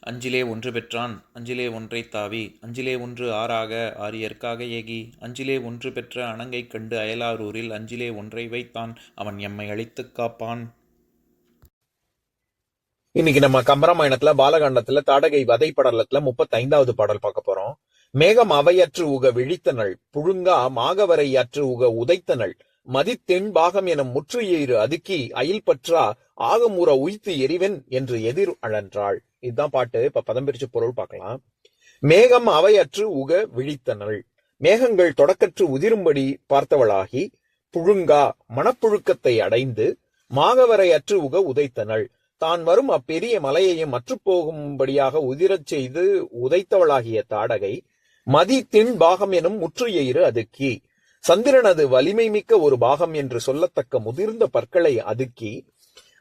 அஞ்சிலே ஒன்று பெற்றான் அஞ்சிலே ஒன்றை தாவி அஞ்சிலே ஒன்று ஆறாக ஆரியற்காக ஏகி அஞ்சிலே ஒன்று பெற்ற அணங்கை கண்டு அயலாரூரில் அஞ்சிலே ஒன்றை வைத்தான் அவன் எம்மை அழித்துக் காப்பான். இன்னைக்கு நம்ம கம்பராமாயணத்துல பாலகாண்டத்துல தாடகை வதை படலத்துல முப்பத்தைந்தாவது பாடல் பார்க்க போறோம். மேகம் அவையற்று உக விழித்தனள் புழுங்கா மாகவரை அற்று உக உதைத்தனள் மதித்தெண் பாகம் முற்று ஏறு அதுக்கி அயில் பற்றா ஆகமுற உய்த்து எரிவன் என்று எதிர் அழன்றாள். இதுதான் பாட்டு. இப்ப பதம் பிரிச்சு பொருள் பார்க்கலாம். மேகம் அவையற்று உக விழித்தனள். மேகங்கள் தொடக்கற்று உதிரும்படி பார்த்தவளாகி புழுங்கா மனப்புழுக்கத்தை அடைந்து மாகவரை அற்று உக உதைத்தனள். தான் வரும் அப்பெரிய மலையையும் மற்றுப்போகும்படியாக உதிரச் செய்து உதைத்தவளாகிய தாடகை மதி தின் பாகம் எனும் முற்றுயிறு அதுக்கி. சந்திரனது வலிமை மிக்க ஒரு பாகம் என்று சொல்லத்தக்க முதிர்ந்த பற்களை அதுக்கி.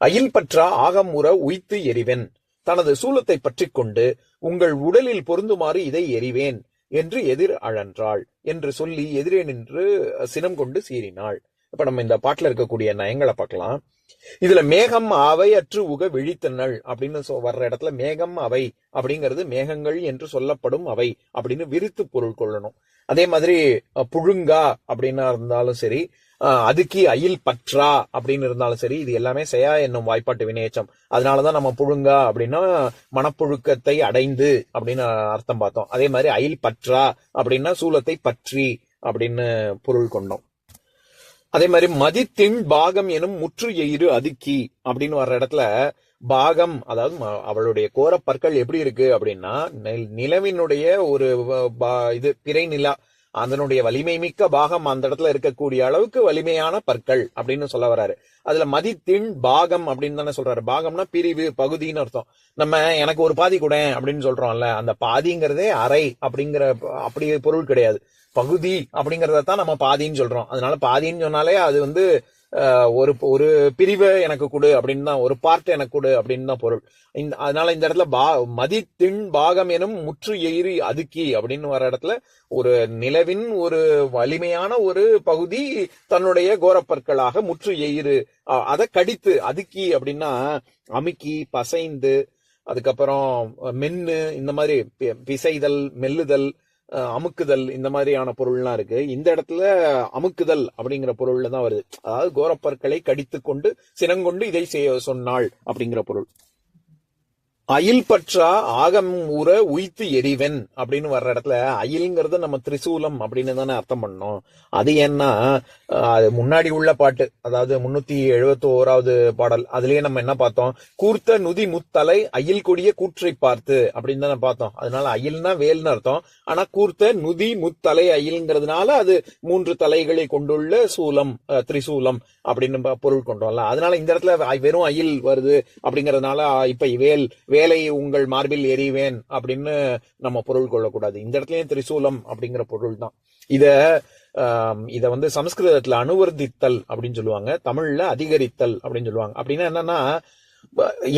அயில் பற்றா ஆகமுற உய்த்து எரிவென் தனது சூலத்தை பற்றிக் கொண்டு உங்கள் உடலில் பொருந்துமாறு இதை எறிவேன் என்று எதிர் அழன்றாள் என்று சொல்லி எதிரே நின்று சினம் கொண்டு சீறினாள். இப்ப நம்ம இந்த பாட்டுல இருக்கக்கூடிய நயங்களை பார்க்கலாம். இதுல மேகம் அவை அற்று உக விழித்தனள் அப்படின்னு வர்ற இடத்துல மேகம் அவை அப்படிங்கிறது மேகங்கள் என்று சொல்லப்படும் அவை அப்படின்னு விரித்து பொருள் கொள்ளணும். அதே மாதிரி புழுங்கா அப்படின்னா இருந்தாலும் சரி அதுக்கி அயில் பற்றா அப்படின்னு இருந்தாலும் சரி இது எல்லாமே செயா என்னும் வாய்ப்பாட்டு வினையச்சம் அதனாலதான் நம்ம புழுங்கா அப்படின்னா மனப்புழுக்கத்தை அடைந்து அப்படின்னு அர்த்தம் பார்த்தோம். அதே மாதிரி அயில் பற்றா அப்படின்னா சூலத்தை பற்றி அப்படின்னு பொருள் கொண்டோம். அதே மாதிரி மதித்தின் பாகம் எனும் முற்று எயிறு அதுக்கி அப்படின்னு வர்ற இடத்துல பாகம் அதாவது ம- அவளுடைய கோரப்பற்கள் எப்படி இருக்கு அப்படின்னா நெல்- நிலவினுடைய ஒரு இது பிறை நிலா அதனுடைய வலிமை மிக்க பாகம் அந்த இடத்துல இருக்கக்கூடிய அளவுக்கு வலிமையான பற்கள் அப்படின்னு சொல்ல வர்றாரு அதுல மதித்தின் பாகம் அப்படின்னு தானே சொல்றாரு. பாகம்னா பிரிவு பகுதின்னு அர்த்தம். நம்ம எனக்கு ஒரு பாதி கூட அப்படின்னு சொல்றோம்ல அந்த பாதிங்கிறதே அறை அப்படிங்கிற அப்படி பொருள் கிடையாது. பகுதி அப்படிங்கறத தான் நம்ம பாதின்னு சொல்றோம். அதனால பாதின்னு சொன்னாலே அது வந்து ஒரு ஒரு பிரிவை எனக்கு கொடு அப்படின்னு தான் ஒரு பார்ட் எனக்கு கொடு அப்படின்னு தான் பொருள். இந்த அதனால இந்த இடத்துல பா மதித்தின் பாகம் எனும் முற்று எயிரி அதுக்கி அப்படின்னு வர இடத்துல ஒரு நிலவின் ஒரு வலிமையான ஒரு பகுதி தன்னுடைய கோரப்பற்களாக முற்று எயிறு. அதை கடித்து அதுக்கி அப்படின்னா அமுக்கி பசைந்து அதுக்கப்புறம் மென்னு இந்த மாதிரி பிசைதல் மெல்லுதல் அமுக்குதல் இந்த மாதிரியான பொருள்லாம் இருக்கு. இந்த இடத்துல அமுக்குதல் அப்படிங்கிற பொருள்ல தான் வருது. அதாவது கோரப்பற்களை கடித்து கொண்டு சினங்கொண்டு இதை செய்ய சொன்னாள் அப்படிங்கிற பொருள். அயில் பற்றா ஆகம் ஊற உய்த்து எரிவன் அப்படின்னு வர்ற இடத்துல அயில்ங்கிறது நம்ம திரிசூலம் அப்படின்னு தானே அர்த்தம் பண்ணோம் அது ஏன்னா அது முன்னாடி உள்ள பாட்டு அதாவது முன்னூத்தி எழுபத்தி ஓராவது பாடல் அதுலயே நம்ம என்ன பார்த்தோம்? கூர்த்த நுதி முத்தலை அயில் கொடிய கூற்றை பார்த்து அப்படின்னு தானே பார்த்தோம். அதனால அயில்னா வேல்னு அர்த்தம். ஆனா கூர்த்த நுதி முத்தலை அயில்ங்கிறதுனால அது மூன்று தலைகளை கொண்டுள்ள சூலம் அஹ், திரிசூலம் அப்படின்னு பொருள் கொண்டோம்ல. அதனால இந்த இடத்துல வெறும் அயில் வருது அப்படிங்கறதுனால இப்ப வேல் வேலை உங்கள் மார்பில் எறிவேன் அப்படின்னு நம்ம பொருள் கொள்ளக்கூடாது. இந்த இடத்துலயும் திரிசூலம் அப்படிங்கிற பொருள் தான் இத இத வந்து சமஸ்கிருதத்துல அனுவர்த்தித்தல் அப்படின்னு சொல்லுவாங்க. தமிழ்ல அதிகரித்தல் அப்படின்னு சொல்லுவாங்க. அப்படின்னா என்னன்னா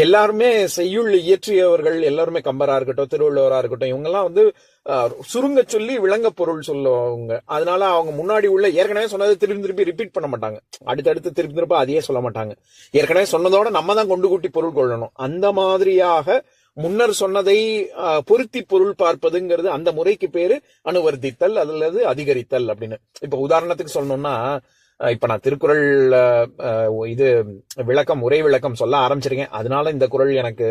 எல்லாருமே செய்யுள் இயற்றியவர்கள் எல்லாருமே கம்பரா இருக்கட்டும் திருவள்ளுவரா இருக்கட்டும் இவங்க எல்லாம் வந்து சுருங்க சொல்லி விளங்க பொருள் சொல்லுவாங்க. அதனால அவங்க முன்னாடி உள்ள ஏற்கனவே சொன்னதை திரும்பி திருப்பி ரிப்பீட் பண்ண மாட்டாங்க. அடுத்தடுத்து திருப்பி திருப்பி அதையே சொல்ல மாட்டாங்க. ஏற்கனவே சொன்னதோட நம்ம தான் கொண்டு கூட்டி பொருள் கொள்ளணும். அந்த மாதிரியாக முன்னர் சொன்னதை பொருத்தி பொருள் பார்ப்பதுங்கிறது அந்த முறைக்கு பேரு அனுவர்த்தித்தல் அல்லது அதிகரித்தல் அப்படின்னு. இப்ப உதாரணத்துக்கு சொல்லணும்னா இப்ப நான் திருக்குறள் இது விளக்கம் உரை விளக்கம் சொல்ல ஆரம்பிச்சிருக்கேன். அதனால இந்த குறள் எனக்கு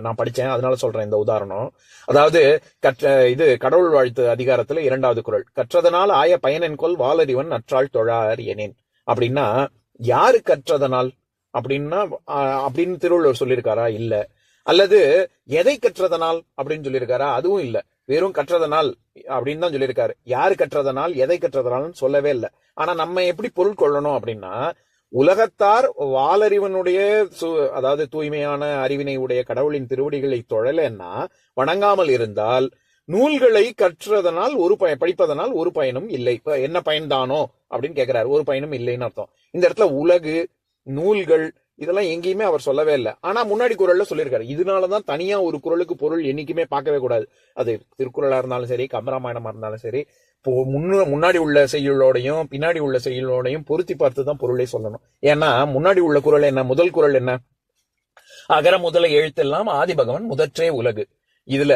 நான் படிச்சேன். அதனால சொல்றேன் இந்த உதாரணம். அதாவது கற்ற இது கடவுள் வாழ்த்து அதிகாரத்துல இரண்டாவது குரல். கற்றதனால் ஆய பயனென்கொள் வாலறிவன் நற்றாள் தொழார் எனேன். அப்படின்னா யாரு கற்றதனால்? அப்படின்னா அப்படின்னு திருவள்ளுவர் சொல்லியிருக்காரா? இல்ல. அல்லது எதை கற்றதனால்? அப்படின்னு சொல்லியிருக்காரா? அதுவும் இல்லை. வெறும் கற்றதனால் அப்படின்னு தான் சொல்லியிருக்காரு. யாரு கற்றதனால் எதை கற்றதனால்னு சொல்லவே இல்லை. ஆனா நம்ம எப்படி பொருள் கொள்ளணும் அப்படின்னா உலகத்தார் வாலறிவனுடைய சு- அதாவது தூய்மையான அறிவினை உடைய கடவுளின் திருவடிகளை தொழலன்னா வணங்காமல் இருந்தால் நூல்களை கற்றதனால் ஒரு பய படிப்பதனால் ஒரு பயனும் இல்லை. இப்ப என்ன பயன்தானோ அப்படின்னு கேக்குறாரு. ஒரு பயனும் இல்லைன்னு அர்த்தம். இந்த இடத்துல உலகு நூல்கள் இதெல்லாம் எங்கேயுமே அவர் சொல்லவே இல்லை. ஆனா முன்னாடி குரல்ல சொல்லியிருக்காரு. இதனாலதான் தனியா ஒரு குரலுக்கு பொருள் என்னைக்குமே பார்க்கவே கூடாது. அது திருக்குறளா இருந்தாலும் சரி கம்பராமாயணமா இருந்தாலும் சரி இப்போ முன்னாடி உள்ள செய்யுளோடையும் பின்னாடி உள்ள செய்யுளோடையும் பொருத்தி பார்த்து தான் பொருளே சொல்லணும். ஏன்னா முன்னாடி உள்ள குரல் என்ன முதல் குரல் என்ன? அகர முதல எழுத்தெல்லாம் ஆதிபகவன் முதற்றே உலகு. இதுல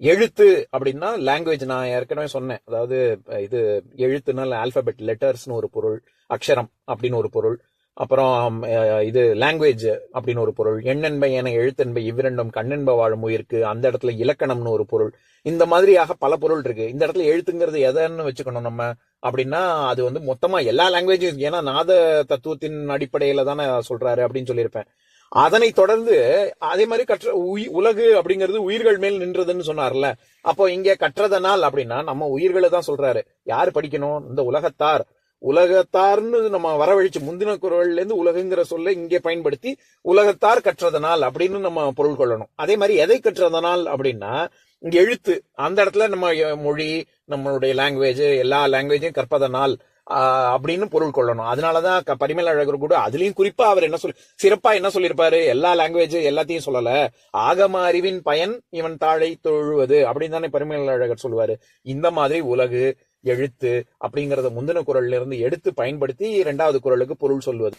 எழுத்து அப்படின்னா லாங்குவேஜ் நான் ஏற்கனவே சொன்னேன். அதாவது இது எழுத்துனால ஆல்பபெட் லெட்டர்ஸ்னு ஒரு பொருள் அக்ஷரம் அப்படின்னு ஒரு பொருள். அப்புறம் இது லாங்குவேஜ் அப்படின்னு ஒரு பொருள். எண்ணென்பை என எழுத்தென்பை இவ்விரண்டும் கண்ணென்ப வாழும் உயிருக்கு அந்த இடத்துல இலக்கணம்னு ஒரு பொருள். இந்த மாதிரியாக பல பொருள் இருக்கு. இந்த இடத்துல எழுத்துங்கிறது எதன்னு வச்சுக்கணும் நம்ம அப்படின்னா அது வந்து மொத்தமா எல்லா லாங்குவேஜும் ஏன்னா நாத தத்துவத்தின் அடிப்படையில தானே சொல்றாரு அப்படின்னு சொல்லியிருப்பேன். அதனை தொடர்ந்து அதே மாதிரி கற்ற உலகு அப்படிங்கிறது உயிர்கள் மேல் நின்றதுன்னு சொன்னார்ல. அப்போ இங்க கற்றதனால் அப்படின்னா நம்ம உயிர்களை தான் சொல்றாரு. யார் படிக்கணும்? இந்த உலகத்தார். உலகத்தார்னு நம்ம வரவழைச்சு முந்தின குரல்லேருந்து உலகங்கிற சொல்ல இங்கே பயன்படுத்தி உலகத்தார் கற்றதனால் அப்படின்னு நம்ம பொருள் கொள்ளணும். அதே மாதிரி எதை கற்றதனால் அப்படின்னா இங்க எழுத்து. அந்த இடத்துல நம்ம மொழி நம்மளுடைய லாங்குவேஜ் எல்லா லாங்குவேஜையும் கற்பதனால் அப்படின்னு பொருள் கொள்ளணும். அதனாலதான் க- பரிமேல அழகர் கூட அதுலயும் குறிப்பா அவர் என்ன சொல்லி சிறப்பா என்ன சொல்லியிருப்பாரு? எல்லா லாங்குவேஜ் எல்லாத்தையும் சொல்லல. ஆகம அறிவின் பயன் இவன் தாழை தொழுவது அப்படின்னு தானே பரிமேல அழகர் சொல்லுவாரு. இந்த மாதிரி உலகு எழுத்து அப்படிங்கறத முந்தின குரல்ல இருந்து எடுத்து பயன்படுத்தி இரண்டாவது குரலுக்கு பொருள் சொல்வது.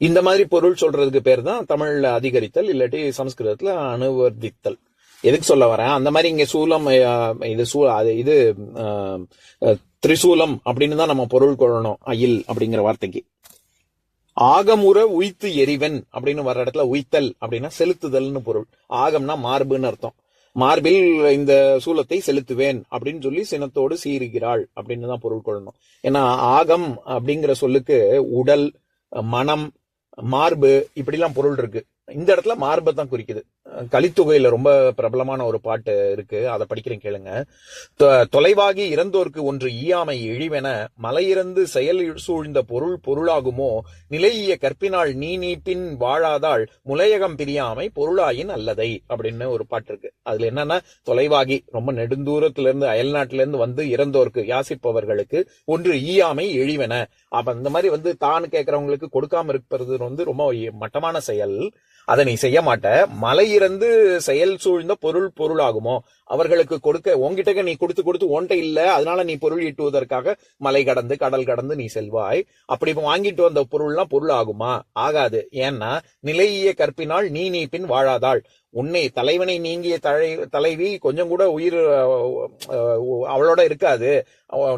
இந்த மாதிரி பொருள் சொல்றதுக்கு பேர் தான் தமிழ்ல அதிகரித்தல் இல்லாட்டி சமஸ்கிருதத்துல அனுவர்த்தித்தல் எதுக்கு சொல்ல வரேன்? அந்த மாதிரி இங்க சூலம் இது சூ அது இது திரிசூலம் அப்படின்னு தான் நம்ம பொருள் கொள்ளணும். அயில் அப்படிங்கிற வார்த்தைக்கு. ஆகமுற உய்த்து எரிவன் அப்படின்னு வர்ற இடத்துல உய்த்தல் அப்படின்னா செலுத்துதல்னு பொருள். ஆகம்னா மார்புன்னு அர்த்தம். மார்பில் இந்த சூலத்தை செலுத்துவேன் அப்படின்னு சொல்லி சினத்தோடு சீறுகிறாள் அப்படின்னு தான் பொருள் கொள்ளணும். ஏன்னா ஆகம் அப்படிங்கிற சொல்லுக்கு உடல் மனம் மார்பு இப்படிலாம் பொருள் இருக்கு. இந்த இடத்துல மார்பை தான் குறிக்குது. கலித்தொகையில ரொம்ப பிரபலமான ஒரு பாட்டு இருக்கு. அதை படிக்கிறேன் கேளுங்க. தொலைவாகி இறந்தோர்க்கு ஒன்று ஈயாமை இழிவென மலையிறந்து செயல் சூழ்ந்த பொருள் பொருளாகுமோ? நிலையிய கற்பினால் நீ நீப்பின் வாழாதாள் முலையகம் பிரியாமை பொருளாயின் அல்லதை அப்படின்னு ஒரு பாட்டு இருக்கு. அதுல என்னன்னா தொலைவாகி ரொம்ப நெடுந்தூரத்துல இருந்து அயல்நாட்டில இருந்து வந்து இறந்தோர்க்கு யாசிப்பவர்களுக்கு ஒன்று ஈயாமை எழிவென அப்ப இந்த மாதிரி வந்து தான் கேட்கறவங்களுக்கு கொடுக்காம இருப்பது வந்து ரொம்ப மட்டமான செயல். அதை நீ செய்ய மாட்ட மலை இறந்து செயல் சூழ்ந்த பொருள் பொருளாகுமோ? அவர்களுக்கு கொடுக்க உன்கிட்ட நீ கொடுத்து கொடுத்து உன்கிட்ட இல்ல அதனால நீ பொருள் ஈட்டுவதற்காக மலை கடந்து கடல் கடந்து நீ செல்வாய். அப்படி வாங்கிட்டு வந்த பொருள்லாம் பொருள் ஆகுமா ஆகாது. ஏன்னா நிலையிய கற்பினால் நீ நீ பின் வாழாதாள். உன்னை தலைவனை நீங்கிய தலை தலைவி கொஞ்சம் கூட உயிர் அவளோட இருக்காது.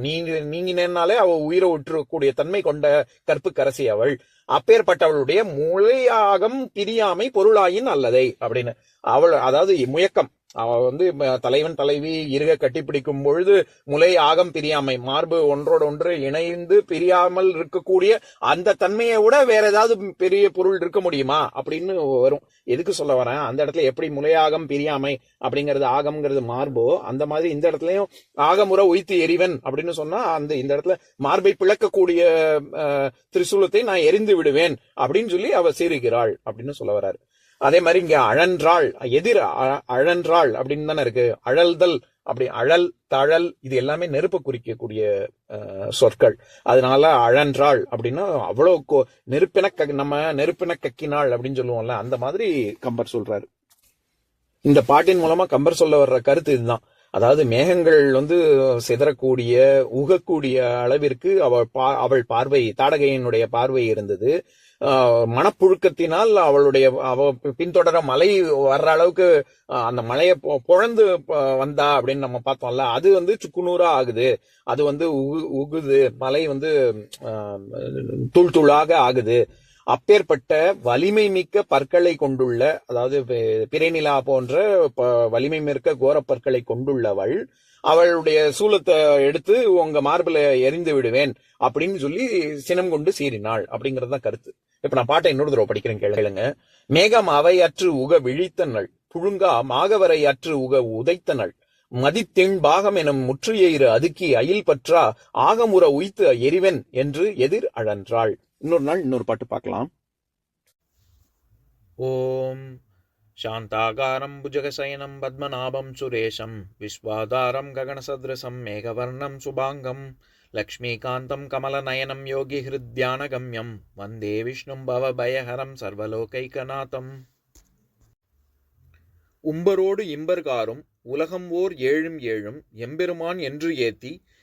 நீங்க நீங்கினாலே அவ உயிரை விட்டுக்கூடிய தன்மை கொண்ட கற்பு கரசி அவள். அப்பேற்பட்டவளுடைய முளையாகம் பிரியாமை பொருளாயின் அல்லதை அப்படின்னு. அவள் அதாவது முயக்கம். அவ வந்து தலைவன் தலைவி இருக கட்டிப்பிடிக்கும் பொழுது முலை ஆகம் பிரியாமை. மார்பு ஒன்றோட ஒன்று இணைந்து பிரியாமல் இருக்கக்கூடிய அந்த தன்மையை விட வேற ஏதாவது பெரிய பொருள் இருக்க முடியுமா? அப்படின்னு வரும். எதுக்கு சொல்ல வரேன்? அந்த இடத்துல எப்படி முலையாகம் பிரியாமை அப்படிங்கிறது ஆகம்ங்கிறது மார்போ அந்த மாதிரி இந்த இடத்துலயும் ஆகமுறை உய்த்து எரிவன் அப்படின்னு சொன்னா அந்த இந்த இடத்துல மார்பை பிளக்கக்கூடிய திரிசூலத்தை நான் எரிந்து விடுவேன் அப்படின்னு சொல்லி அவ சீருகிறாள் அப்படின்னு சொல்ல வர்றாரு அதே மாதிரி இங்க அழன்றாள் எதிர் அ- அழன்றாள் அப்படின்னு தானே இருக்கு. அழல்தல் அப்படி அழல் தழல் இது எல்லாமே நெருப்பு குறிக்கக்கூடிய சொற்கள். அதனால அழன்றாள் அப்படின்னா அவ்வளவு நெருப்பின க- நம்ம நெருப்பின கக்கினாள் அப்படின்னு சொல்லுவோம்ல அந்த மாதிரி கம்பர் சொல்றாரு. இந்த பாட்டின் மூலமா கம்பர் சொல்ல வர்ற கருத்து இதுதான். அதாவது மேகங்கள் வந்து சிதறக்கூடிய உகக்கூடிய அளவிற்கு அவள் பா- அவள் பார்வை தாடகையினுடைய பார்வை இருந்தது. மனப்புழுக்கத்தினால் அவளுடைய அவ பின்தொடர மலை வர்ற அளவுக்கு அந்த மலையை புழந்து வந்தா அப்படின்னு நம்ம பார்த்தோம்ல அது வந்து சுக்குநூறா ஆகுது. அது வந்து உகு- உகுது மலை வந்து தூள் தூளாக ஆகுது. அப்பேற்பட்ட வலிமை மிக்க பற்களை கொண்டுள்ள அதாவது பிறைநிலா போன்ற வலிமை மிக்க கோரப் பற்களை கொண்டுள்ளவள் அவளுடைய சூலத்தை எடுத்து உங்க மார்பில எரிந்து விடுவேன் அப்படின்னு சொல்லி சினம் கொண்டு சீறினாள் அப்படிங்கறது தான் கருத்து. இப்ப நான் பாட்டை இன்னொரு தடவை படிக்கிறேன் கேளுங்க. மேகம் அவை அற்று உக விழித்தனள் புழுங்கா மாகவரை அற்று உக உதைத்த நள் மதித்தெண் பாகம் எனும் முற்று எயிறு அதுக்கி அயில் பற்றா ஆகமுற உய்த்து எரிவன் என்று எதிர் அழன்றாள். இன்னொரு நாள் இன்னொரு பாட்டு பார்க்கலாம் ஓம் शान्ताकारं भुजगशयनं पद्मनाभं सुरेशं विश्वाधारं गगनसदृशं मेघवर्णं शुभाङ्गं लक्ष्मीकान्तं कमलनयनं योगिहृद्यानगम्यं वन्दे विष्णुं भवभयहरं सर्वलोकैकनाथम् உம்பரோடு இம்பர்காரும் உலகம் ஓர் ஏழும் ஏழும் எம்பெருமான் என்று ஏத்தி